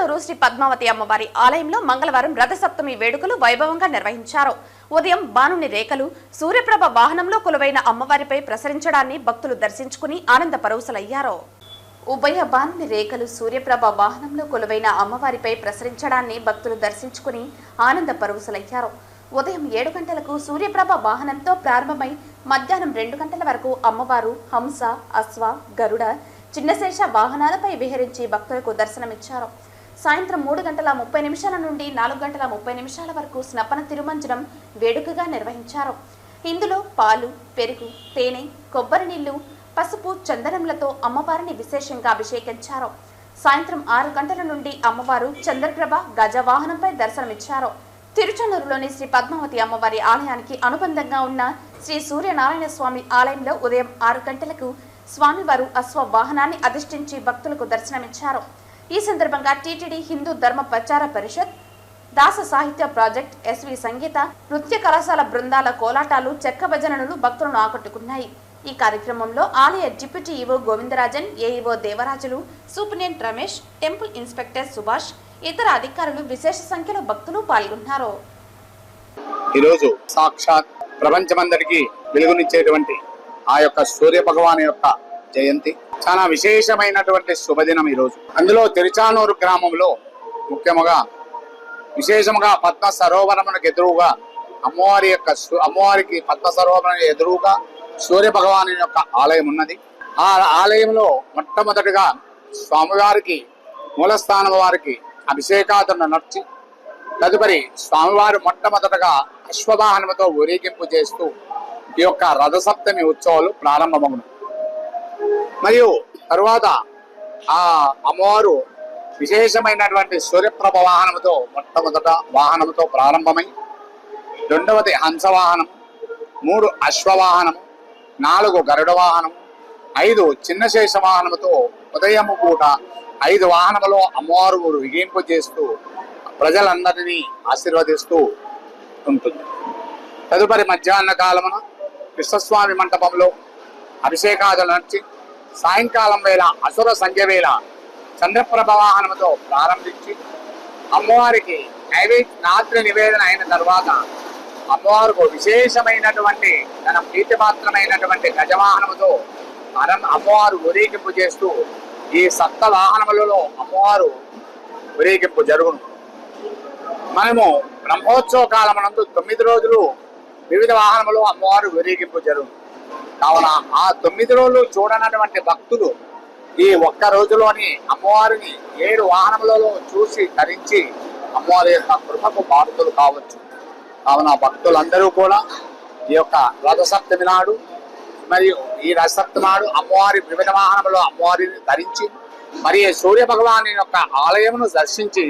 తిరుచానూరు శ్రీ పద్మావతి అమ్మవారి ఆలయంలో మంగళవారం రథసప్తమి వేడుకలు వైభవంగా నిర్వహించారు. ఉదయం బాణుని రేఖలు సూర్యప్రభ వాహనంలో కొలువైన అమ్మవారిపై ప్రసరించడాన్ని భక్తులు దర్శించుకుని ఆనంద పరవశలయ్యారు. ఉభయ బాణుని రేఖలు సూర్యప్రభ వాహనంలో కొలువైన అమ్మవారిపై ప్రసరించడాన్ని భక్తులు దర్శించుకుని ఆనంద పరవశలయ్యారు. ఉదయం ఏడు గంటలకు సూర్యప్రభ వాహనంతో ప్రారంభమై మధ్యాహ్నం రెండు గంటల వరకు అమ్మవారు హంస అశ్వ గరుడ చిన్నశేష వాహనాలపై విహరించి భక్తులకు దర్శనమిచ్చారు. సాయంత్రం మూడు గంటల ముప్పై నిమిషాల నుండి నాలుగు గంటల ముప్పై నిమిషాల వరకు స్నపన తిరుమంజనం వేడుకగా నిర్వహించారు. ఇందులో పాలు పెరుగు తేనె కొబ్బరి నీళ్ళు పసుపు చందనములతో అమ్మవారిని విశేషంగా అభిషేకించారు. సాయంత్రం ఆరు గంటల నుండి అమ్మవారు చంద్రప్రభ గజవాహనంపై దర్శనమిచ్చారు. తిరుచనూరులోని శ్రీ పద్మావతి అమ్మవారి ఆలయానికి అనుబంధంగా ఉన్న శ్రీ సూర్యనారాయణ స్వామి ఆలయంలో ఉదయం ఆరు గంటలకు స్వామివారు అశ్వ వాహనాన్ని అధిష్ఠించి భక్తులకు దర్శనమిచ్చారు. ఈ సందర్భంగా టీటీడీ హిందూ ధర్మ ప్రచార పరిషత్ దాస సాహిత్య ప్రాజెక్ట్ ఎస్వి సంగీత నృత్య కళాశాల బృందాల కోలాటాలు చెక్క భజనలు భక్తులను ఆకట్టుకున్నాయి ఈ కార్యక్రమంలో ఆలయ deputy EO Govindarajan AEO Devarajulu superintendent Ramesh temple inspector Subhash ఇతర అధికారులు విశేష సంఖ్యలో భక్తులు పాల్గొన్నారు. ఈరోజు సాక్షాత్ ప్రపంచమందరికీ వెలుగునిచ్చేటువంటి ఆ యొక్క సూర్య భగవాన్ యొక్క జయంతి. చాలా విశేషమైనటువంటి శుభదినం ఈరోజు. అందులో తిరుచానూరు గ్రామంలో ముఖ్యముగా విశేషముగా పద్మ సరోవరమునకు ఎదురుగా అమ్మవారి యొక్క అమ్మవారికి పద్మ సరోవరం ఎదురుగా సూర్య భగవాను యొక్క ఆలయం ఉన్నది. ఆ ఆలయంలో మొట్టమొదటిగా స్వామివారికి మూలస్థానం వారికి అభిషేకాదులను నడిచి తదుపరి స్వామివారు మొట్టమొదటగా అశ్వవాహనముతో ఊరేగింపు చేస్తూ ఈ యొక్క రథసప్తమి ఉత్సవాలు ప్రారంభమవును మరియు తరువాత ఆ అమ్మవారు విశేషమైనటువంటి సూర్యప్రభ వాహనముతో మొట్టమొదట వాహనముతో ప్రారంభమై రెండవది హంసవాహనం మూడు అశ్వవాహనం నాలుగు గరుడ వాహనం ఐదు చిన్న శేష వాహనముతో ఉదయము పూట ఐదు వాహనములో అమ్మవారు విగింపు చేస్తూ ప్రజలందరినీ ఆశీర్వదిస్తూ ఉంటుంది. తదుపరి మధ్యాహ్న కాలమున కృష్ణస్వామి మంటపంలో అభిషేకాదులు నడిచి సాయంకాలం వేళ అసుర సంధ్య వేళ చంద్రప్రభ వాహనముతో ప్రారంభించి అమ్మవారికి నైవేద్య రాత్రి నివేదన అయిన తర్వాత అమ్మవారికి విశేషమైనటువంటి తన ప్రీతిపాత్రమైనటువంటి గజవాహనముతో అరం అమ్మవారు ఊరేగింపు చేస్తూ ఈ సప్త వాహనములలో అమ్మవారు ఊరేగింపు జరుగును. మనము బ్రహ్మోత్సవ కాలమునందు తొమ్మిది రోజులు వివిధ వాహనములు అమ్మవారు ఊరేగింపు జరుగును. కావున ఆ తొమ్మిది రోజులు చూడనటువంటి భక్తులు ఈ ఒక్క రోజులోని అమ్మవారిని ఏడు వాహనములలో చూసి ధరించి అమ్మవారి యొక్క కృపకు బాధితులు కావచ్చు. కావున భక్తులందరూ కూడా ఈ యొక్క రథసప్తమి నాడు మరియు ఈ రథసప్తమి నాడు అమ్మవారి వివిధ వాహనములో అమ్మవారిని ధరించి మరి సూర్య భగవాన్ యొక్క ఆలయమును దర్శించి